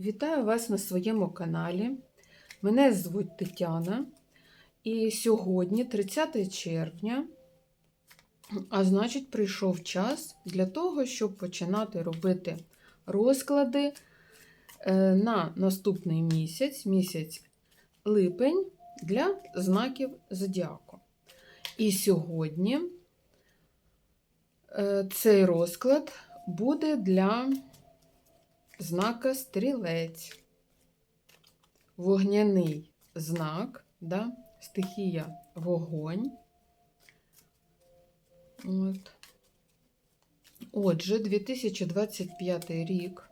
Вітаю вас на своєму каналі. Мене звуть Тетяна. І сьогодні, 30 червня, а значить, прийшов час для того, щоб починати робити розклади е, на наступний місяць, місяць липень, для знаків зодіаку. І сьогодні е, цей розклад буде для знака стрілець. Вогняний знак, да? стихія вогонь. От. Отже, 2025 рік,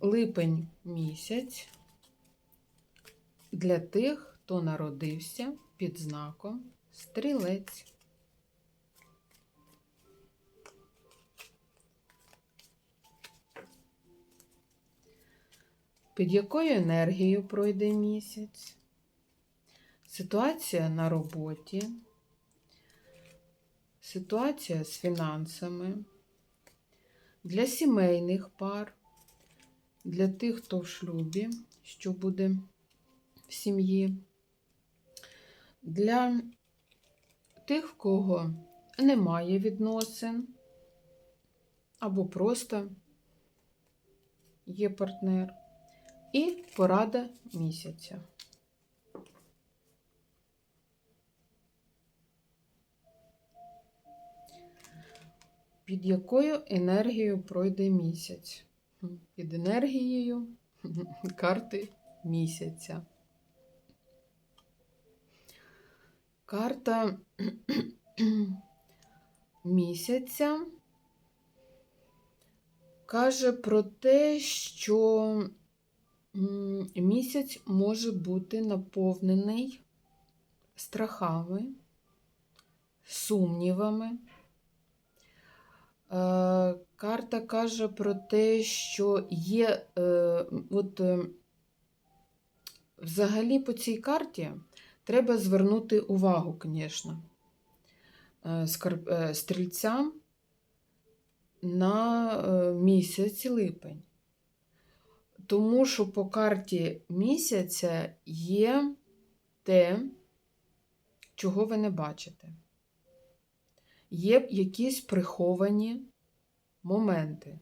липень місяць для тих, хто народився під знаком стрілець. Під якою енергією пройде місяць? Ситуація на роботі, ситуація з фінансами, для сімейних пар, для тих, хто в шлюбі, що буде в сім'ї, для тих, в кого немає відносин, або просто є партнер. І порада місяця. Під якою енергією пройде місяць? Під енергією карти місяця. Карта місяця каже про те, що місяць може бути наповнений страхами, сумнівами. Е, карта каже про те, що є е, от е, взагалі по цій карті треба звернути увагу, звісно, стрільцям на місяць липень. Тому що по карті місяця є те, чого ви не бачите. Є якісь приховані моменти.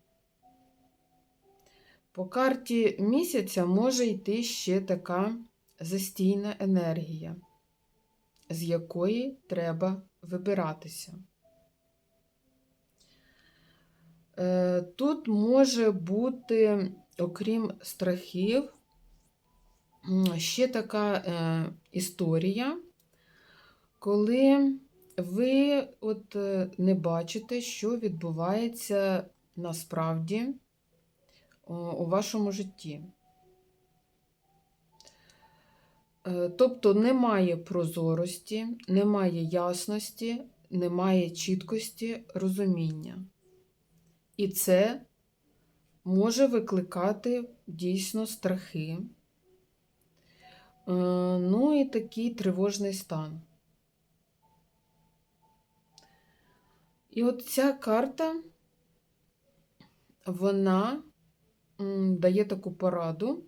По карті місяця може йти ще така застійна енергія, з якої треба вибиратися. Е, тут може бути окрім страхів, ще така е, історія, коли ви от е, не бачите, що відбувається насправді у вашому житті. Е, тобто немає прозорості, немає ясності, немає чіткості розуміння. І це може викликати дійсно страхи, е, ну і такий тривожний стан. І от ця карта, вона дає таку пораду,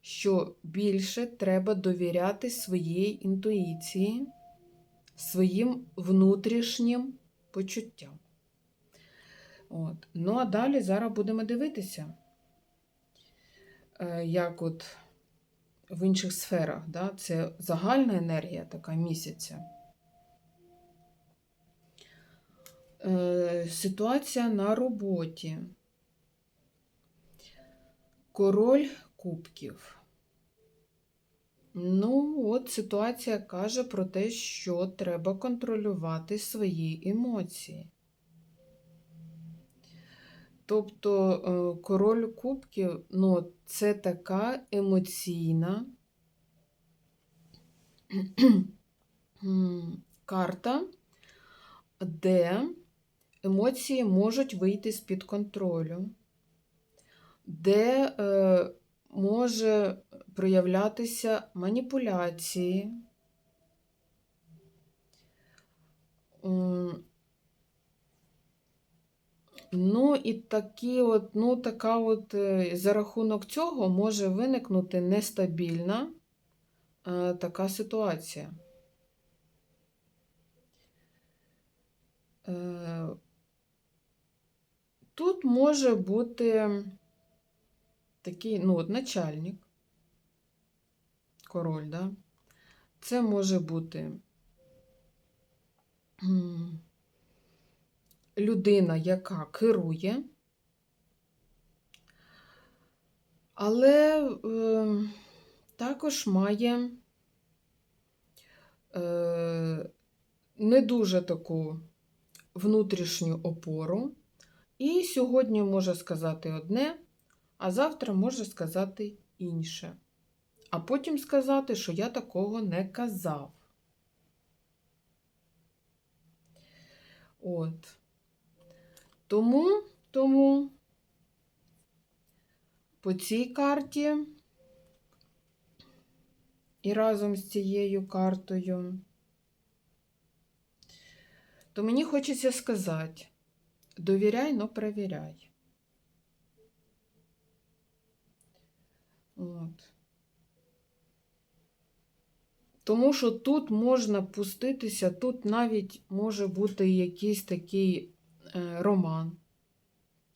що більше треба довіряти своїй інтуїції, своїм внутрішнім почуттям. От. Ну, а далі зараз будемо дивитися, е, як от в інших сферах, да? це загальна енергія така місяця. Е, ситуація на роботі. Король кубків. Ну, от ситуація каже про те, що треба контролювати свої емоції. Тобто е, король кубків ну, це така емоційна карта, де емоції можуть вийти з-під контролю, де е, може проявлятися маніпуляції. Ну, і такі от, ну, така от, е, за рахунок цього може виникнути нестабільна е, така ситуація. Е, Тут може бути такий, ну, от начальник, король, да? Це може бути людина, яка керує, але е, також має е, не дуже таку внутрішню опору. І сьогодні може сказати одне, а завтра може сказати інше. А потім сказати, що я такого не казав. От. Тому, тому по цій карті і разом з цією картою, то мені хочеться сказати, довіряй, но перевіряй. От. Тому що тут можна пуститися, тут навіть може бути якийсь такий роман.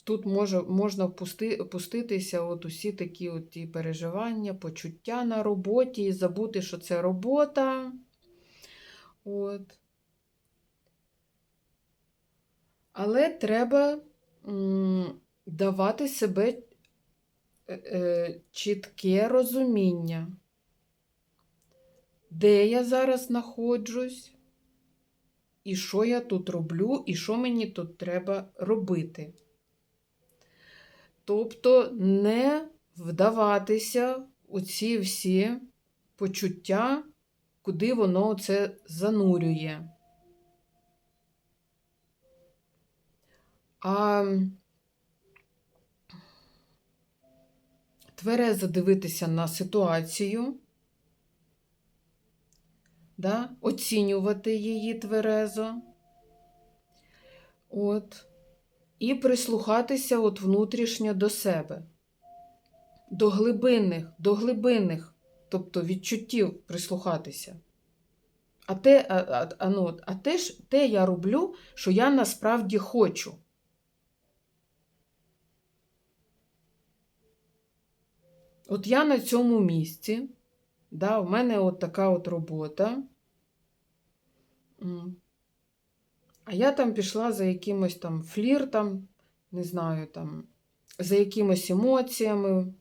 Тут може, можна впусти, пуститися от усі такі от ті переживання, почуття на роботі і забути, що це робота. От. Але треба давати себе е, е, чітке розуміння, де я зараз знаходжусь, і що я тут роблю, і що мені тут треба робити. Тобто не вдаватися у ці всі почуття, куди воно це занурює. А тверезо дивитися на ситуацію, да? оцінювати її тверезо. От. І прислухатися от внутрішньо до себе, до глибинних, до глибинних, тобто відчуттів прислухатися. А те, а, а, ну, а те, ж, те я роблю, що я насправді хочу. От я на цьому місці, да, в мене от така от робота. А я там пішла за якимось там фліртом, не знаю, там, за якимось емоціями,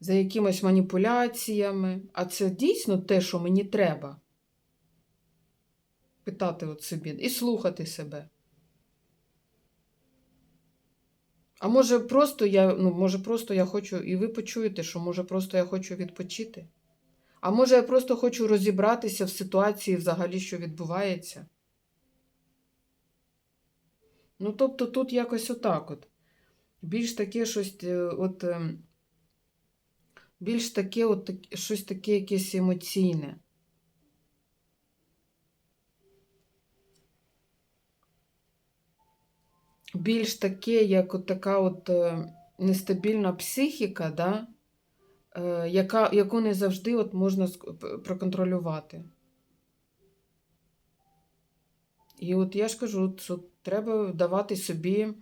за якимось маніпуляціями. А це дійсно те, що мені треба. Питати от собі і слухати себе. А може просто я, ну, може, просто я хочу, і ви почуєте, що може просто я хочу відпочити. А може, я просто хочу розібратися в ситуації взагалі, що відбувається. Ну, тобто тут якось отак от. Більш таке щось, е, от, ем, більш таке, от, щось таке якесь емоційне. Більш таке, як от така от е, нестабільна психіка, да? е, яка, яку не завжди от можна проконтролювати. І от я ж кажу, що треба давати собі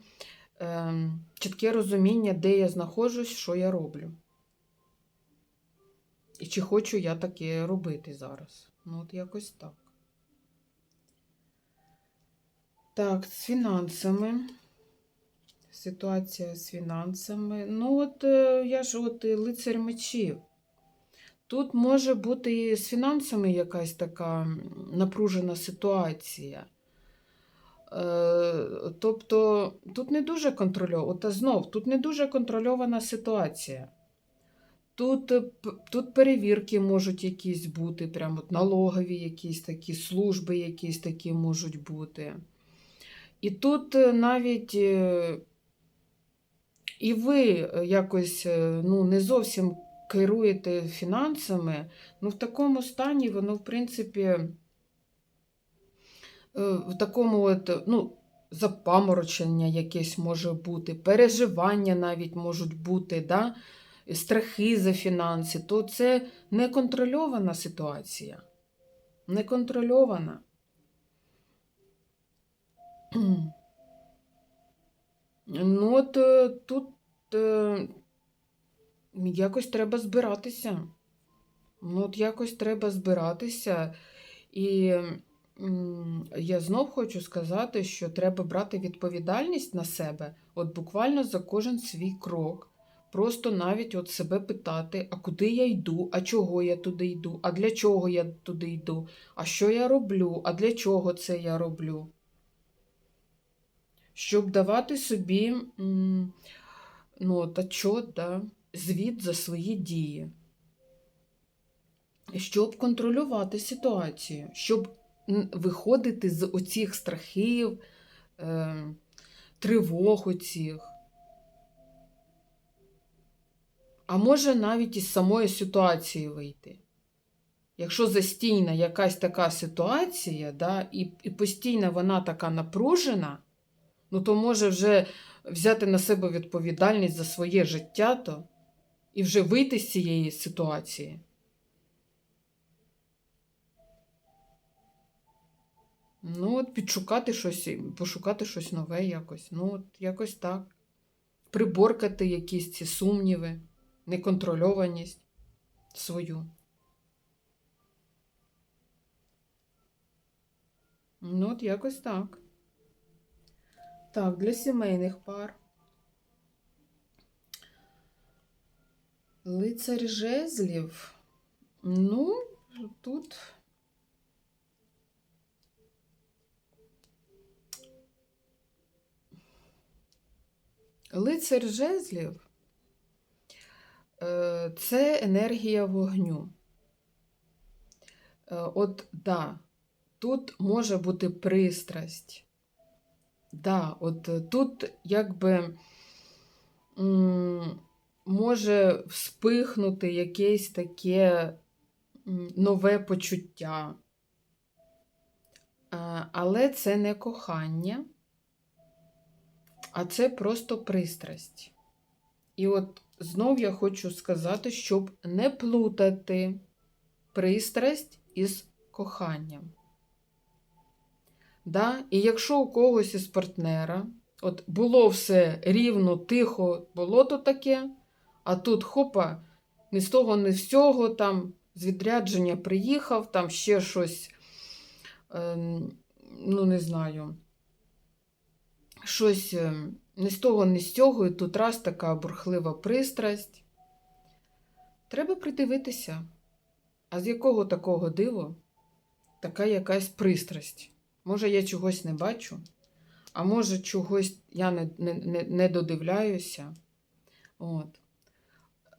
е, чітке розуміння, де я знаходжусь, що я роблю. І чи хочу я таке робити зараз. Ну, от якось так. Так, з фінансами. Ситуація з фінансами. Ну, от е, я ж от лицар мечів. Тут може бути і з фінансами якась така напружена ситуація. Е, Тобто тут не дуже контрольована, от, знов, тут не дуже контрольована ситуація. Тут, е, тут перевірки можуть якісь бути, прямо от налогові якісь такі, служби якісь такі можуть бути. І тут навіть і ви е, якось е, ну, не зовсім керуєте фінансами, ну в такому стані воно, в принципі, е, в такому от, ну, запаморочення якесь може бути, переживання навіть можуть бути, да? страхи за фінанси, то це неконтрольована ситуація. Неконтрольована. Ну, от е, тут е, якось треба збиратися. Ну, от якось треба збиратися. І я знов хочу сказати, що треба брати відповідальність на себе, от буквально за кожен свій крок. Просто навіть от себе питати, а куди я йду, а чого я туди йду, а для чого я туди йду, а що я роблю, а для чого це я роблю. Щоб давати собі ну, от, отчет, да, звіт за свої дії щоб контролювати ситуацію, щоб виходити з оцих страхів, е, тривог оцих. А може навіть із самої ситуації вийти. Якщо застійна якась така ситуація, да, і, і постійно вона така напружена, ну то може вже взяти на себе відповідальність за своє життя то, і вже вийти з цієї ситуації. Ну, от підшукати щось, пошукати щось нове якось. Ну, от якось так. Приборкати якісь ці сумніви, неконтрольованість свою. Ну, от якось так. Так, для сімейних пар. Лицар жезлів. Ну, тут. Лицар жезлів е, це енергія вогню. Е, От, да, тут може бути пристрасть. Да, от е, тут якби може вспихнути якесь таке нове почуття. Е, Але це не кохання а це просто пристрасть. І от знов я хочу сказати, щоб не плутати пристрасть із коханням. Да? І якщо у когось із партнера от було все рівно, тихо, було то таке, а тут хопа, ні з того, ні з цього, там з відрядження приїхав, там ще щось, е, ну, не знаю щось е, не з того, не з цього, і тут раз така бурхлива пристрасть. Треба придивитися, а з якого такого диву така якась пристрасть. Може, я чогось не бачу, а може, чогось я не не, не, додивляюся. От.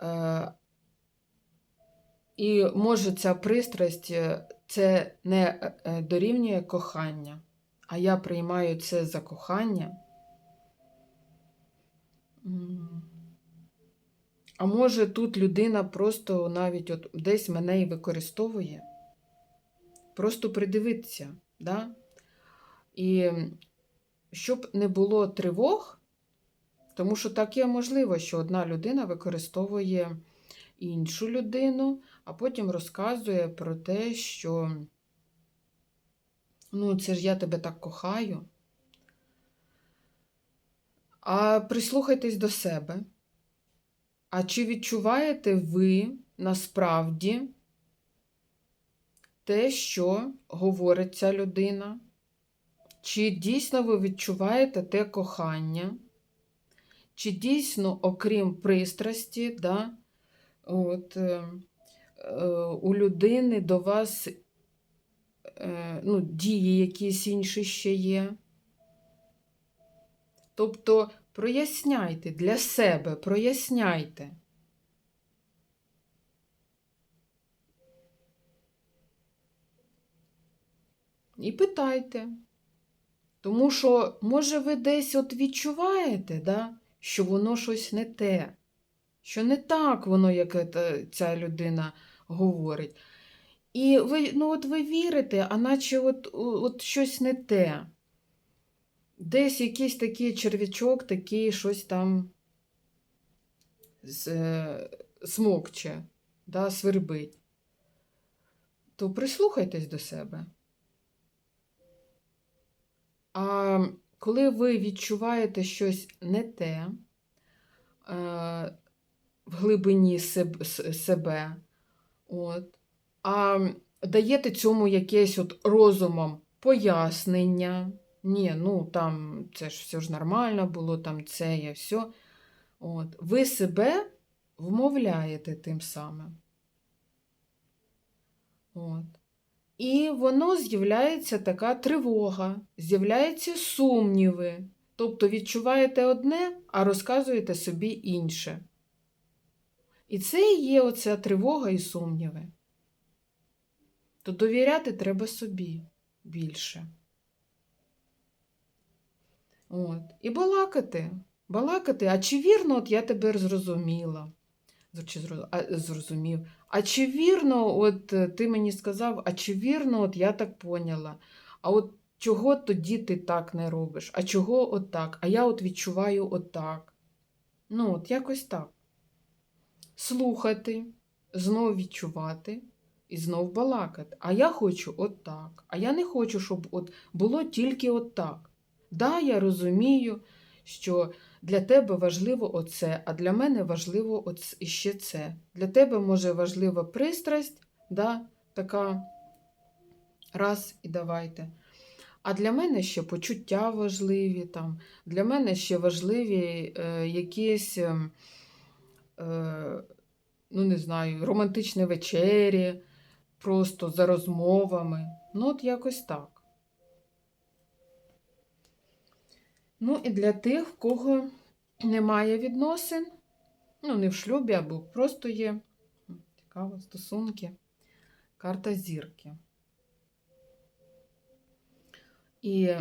Е, І може ця пристрасть е, це не е, дорівнює кохання а я приймаю це за кохання. А може, тут людина просто навіть от десь мене і використовує. Просто придивитися, да? І щоб не було тривог, тому що таке можливо, що одна людина використовує іншу людину, а потім розказує про те, що Ну, це ж я тебе так кохаю. А прислухайтесь до себе. А чи відчуваєте ви насправді те, що говорить ця людина? Чи дійсно ви відчуваєте те кохання? Чи дійсно, окрім пристрасті, да, от, е, е, у людини до вас Е, ну, дії якісь інші ще є. Тобто проясняйте для себе, проясняйте. І питайте. Тому що, може, ви десь от відчуваєте, да, що воно щось не те, що не так воно, як ця людина говорить. І ви ну, от ви вірите, а наче от, от щось не те. десь якийсь такий черв'ячок, такий щось там з- е, смокче, да, свербить, то прислухайтесь до себе. А коли ви відчуваєте щось не те е, в глибині себе, от, а даєте цьому якесь от розумом пояснення. Ні, ну там це ж все ж нормально було, там це є все. От. Ви себе вмовляєте тим самим. От. І воно з'являється така тривога, з'являються сумніви. Тобто відчуваєте одне, а розказуєте собі інше. І це і є оця тривога і сумніви. То довіряти треба собі більше. От. І балакати. Балакати, а чи вірно от я тепер зрозуміла? Чи зрозумів. А чи вірно, от е, ти мені сказав, а чи вірно, от я так поняла? А от чого тоді ти так не робиш? А чого от так? А я от відчуваю отак. Ну, от якось так. Слухати, знов відчувати і знов балакати. А я хочу отак. А я не хочу, щоб от було тільки отак. Да, я розумію, що для тебе важливо оце, а для мене важливо оц- іще це. Для тебе може важлива пристрасть, да, така раз і давайте. А для мене ще почуття важливі, там, для мене ще важливі е, якісь, ем, е, ну не знаю, романтичні вечері, просто за розмовами. Ну, от якось так. Ну і для тих, в кого немає відносин, ну, не в шлюбі, або просто є цікаво, стосунки, карта зірки. І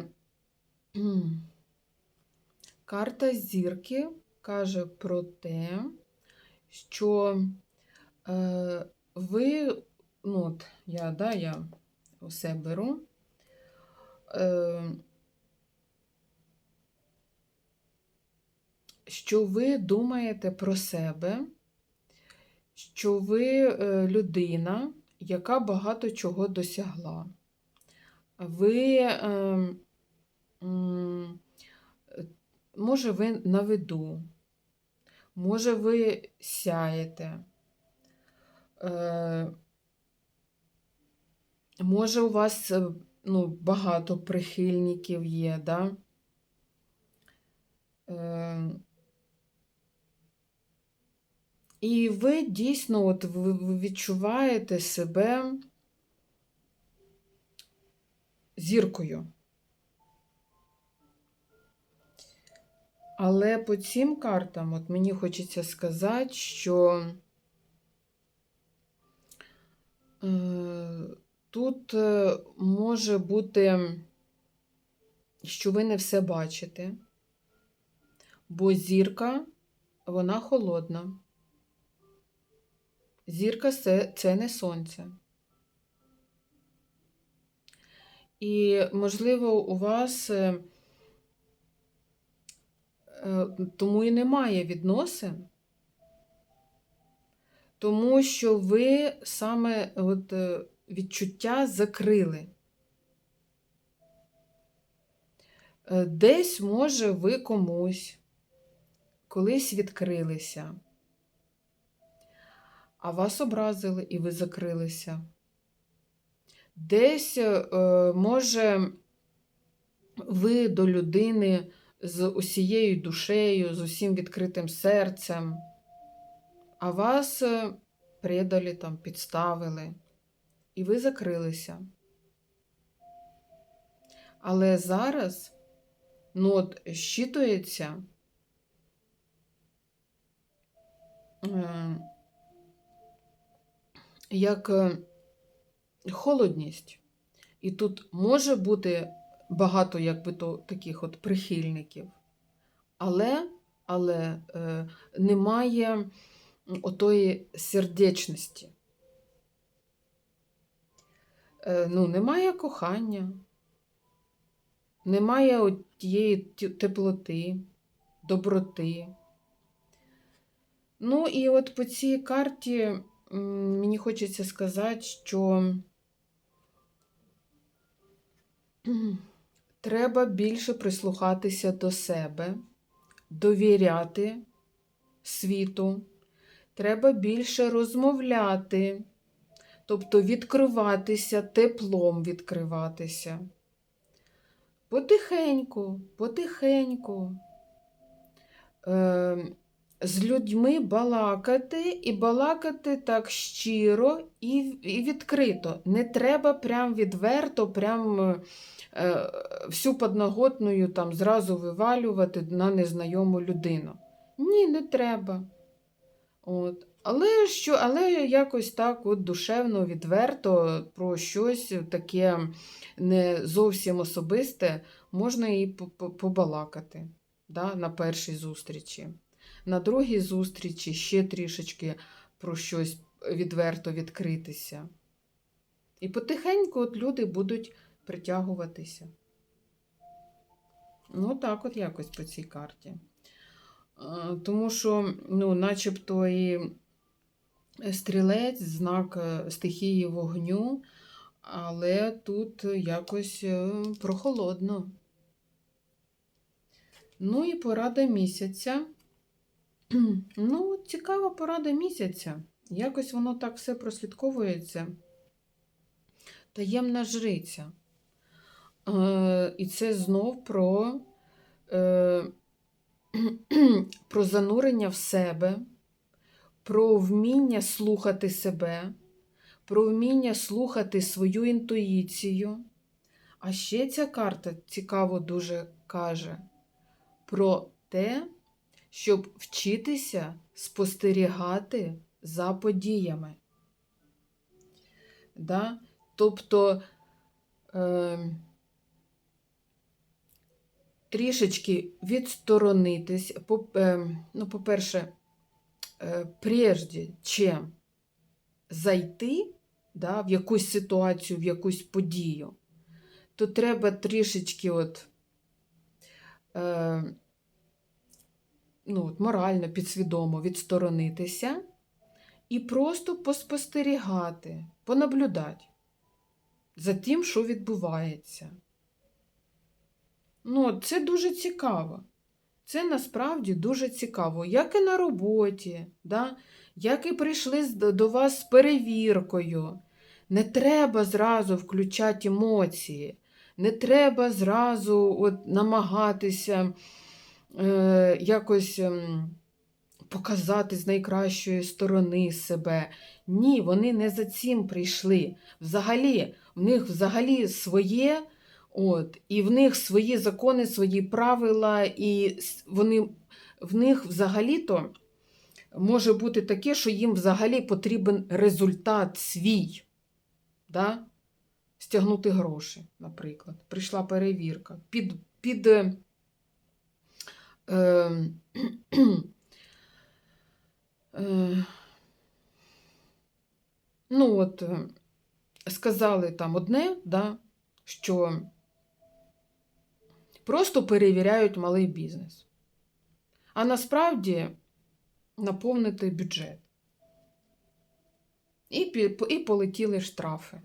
карта зірки каже про те, що е, ви, ну от я, да, я усе беру. Е, що ви думаєте про себе, що ви е, людина, яка багато чого досягла. Ви, е, м, е, може, ви на виду, може, ви сяєте, е, може, у вас е, ну, багато прихильників є, да? Е, І ви дійсно от відчуваєте себе зіркою. Але по цим картам от мені хочеться сказати, що е, тут е, може бути, що ви не все бачите, бо зірка, вона холодна. Зірка це, це не сонце. І, можливо, у вас е, е, тому і немає відносин, тому що ви саме от, е, відчуття закрили. Десь, може, ви комусь колись відкрилися а вас образили і ви закрилися. Десь, е, може, ви до людини з усією душею, з усім відкритим серцем, а вас е, предали, там, підставили, і ви закрилися. Але зараз ну, от, щитується. Як е, холодність. І тут може бути багато якби то таких от прихильників, але, але е, немає отої сердечності. Е, ну, немає кохання, немає от тієї теплоти, доброти. Ну, і от по цій карті мені хочеться сказати, що треба більше прислухатися до себе, довіряти світу, треба більше розмовляти, тобто відкриватися, теплом відкриватися. Потихеньку, потихеньку. Е, з людьми балакати і балакати так щиро і, відкрито. Не треба прям відверто, прям е, всю подноготною там зразу вивалювати на незнайому людину. Ні, не треба. От. Але, що, але якось так от душевно, відверто про щось таке не зовсім особисте можна і по- по- побалакати да, на першій зустрічі. На другій зустрічі ще трішечки про щось відверто відкритися. І потихеньку от люди будуть притягуватися. Ну, так от якось по цій карті. Е, Тому що, ну, начебто і стрілець, знак е, стихії вогню, але тут якось е, прохолодно. Ну і порада місяця. Ну, цікава порада місяця. Якось воно так все прослідковується. Таємна жриця. Е, і це знов про, е, про занурення в себе, про вміння слухати себе, про вміння слухати свою інтуїцію. А ще ця карта цікаво дуже каже про те, щоб вчитися спостерігати за подіями. Да? Тобто е, трішечки відсторонитись, по, е, ну, по-перше, е, прежде чим зайти да, в якусь ситуацію, в якусь подію, то треба трішечки от, е, ну, от морально, підсвідомо відсторонитися і просто поспостерігати, понаблюдати за тим, що відбувається. Ну, це дуже цікаво. Це насправді дуже цікаво, як і на роботі, да? як і прийшли до вас з перевіркою. Не треба зразу включати емоції, не треба зразу от, намагатися е, якось ем, показати з найкращої сторони себе. Ні, вони не за цим прийшли. Взагалі, в них взагалі своє, от, і в них свої закони, свої правила, і вони, в них взагалі-то може бути таке, що їм взагалі потрібен результат свій. Да? Стягнути гроші, наприклад. Прийшла перевірка. Під, під, е, е, е, ну, от, е, сказали там одне, да, що просто перевіряють малий бізнес. А насправді наповнити бюджет. І, і полетіли штрафи.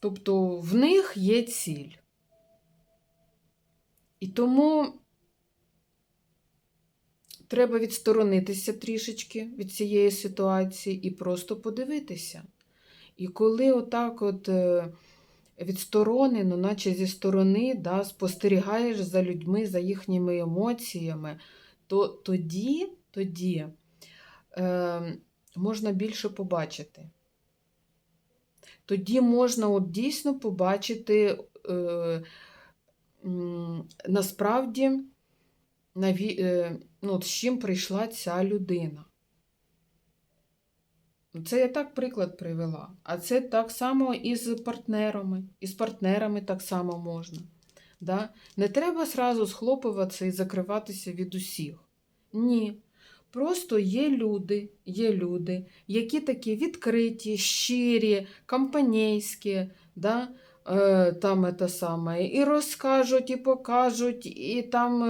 Тобто в них є ціль. І тому треба відсторонитися трішечки від цієї ситуації і просто подивитися. І коли отак от е, відсторонено, наче зі сторони, да, спостерігаєш за людьми, за їхніми емоціями, то тоді, тоді е, можна більше побачити. Тоді можна от дійсно побачити е, насправді, е, ну, з чим прийшла ця людина. Це я так приклад привела. А це так само і з партнерами. І з партнерами так само можна. Да? Не треба сразу схлопуватися і закриватися від усіх. Ні. Просто є люди, є люди, які такі відкриті, щирі, компанійські, да? Е, там те саме, і розкажуть, і покажуть, і там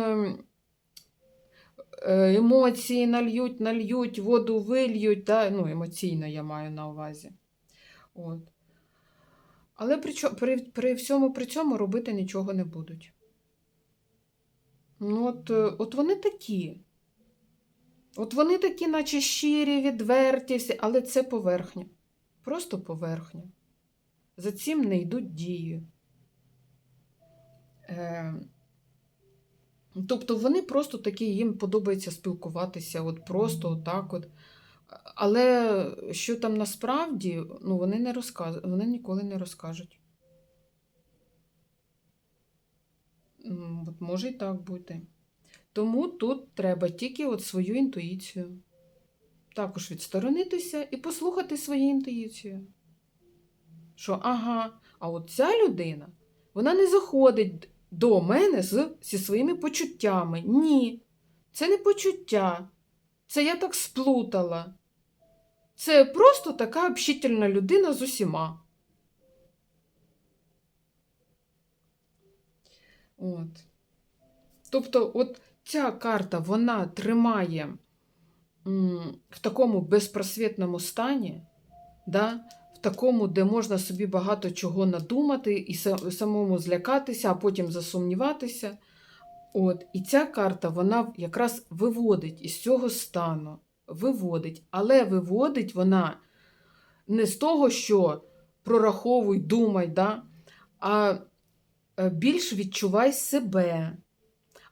емоції нальють, нальють, воду вильють, да? ну, емоційно я маю на увазі. От. Але при, при, при всьому при цьому робити нічого не будуть. Ну, от, е, от вони такі. От вони такі, наче щирі, відверті, але це поверхня. Просто поверхня. За цим не йдуть дії. Е, тобто вони просто такі, їм подобається спілкуватися, от просто отак от. Але що там насправді, ну, вони не розказ... вони ніколи не розкажуть. От може і так бути. Тому тут треба тільки от свою інтуїцію. Також відсторонитися і послухати свою інтуїцію. Що, ага, а от ця людина, вона не заходить до мене з, зі своїми почуттями. Ні, це не почуття. Це я так сплутала. Це просто така общительна людина з усіма. От. Тобто, от ця карта вона тримає в такому безпросвітному стані, да? Такому, де можна собі багато чого надумати і самому злякатися, а потім засумніватися. От. І ця карта вона якраз виводить із цього стану. Виводить, але виводить вона не з того, що прораховуй, думай, да? а е, більш відчувай себе.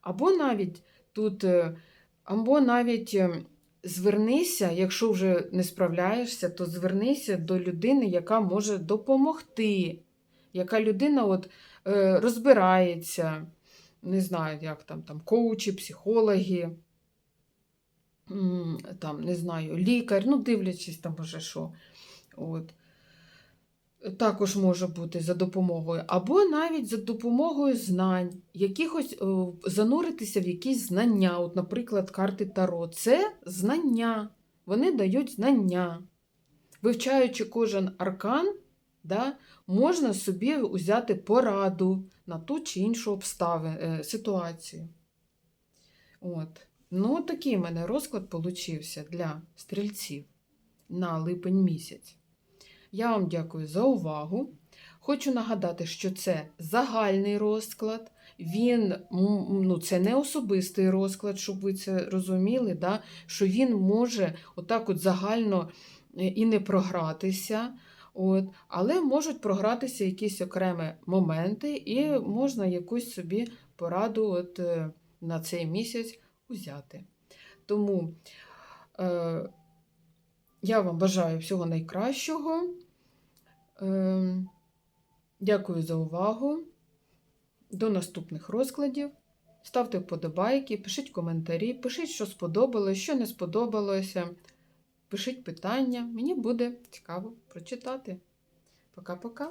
Або навіть тут, е, або навіть е, звернися, якщо вже не справляєшся, то звернися до людини, яка може допомогти, яка людина от, е, розбирається, не знаю, як там, там коучі, психологи, там, не знаю, лікар, ну, дивлячись там уже що. От. Також може бути за допомогою, або навіть за допомогою знань, якихось е, зануритися в якісь знання. От, наприклад, карти Таро. Це знання. Вони дають знання. Вивчаючи кожен аркан, да, можна собі взяти пораду на ту чи іншу обстави, е, ситуацію. От. Ну, такий в мене розклад получився для стрільців на липень місяць. Я вам дякую за увагу. Хочу нагадати, що це загальний розклад. Він, ну, це не особистий розклад, щоб ви це розуміли, да? що він може отак от загально е, і не програтися. От, але можуть програтися якісь окремі моменти, і можна якусь собі пораду от, е, на цей місяць узяти. Тому е, я вам бажаю всього найкращого. Е, дякую за увагу. До наступних розкладів. Ставте вподобайки, пишіть коментарі, пишіть, що сподобалось, що не сподобалося. Пишіть питання. Мені буде цікаво прочитати. Пока-пока.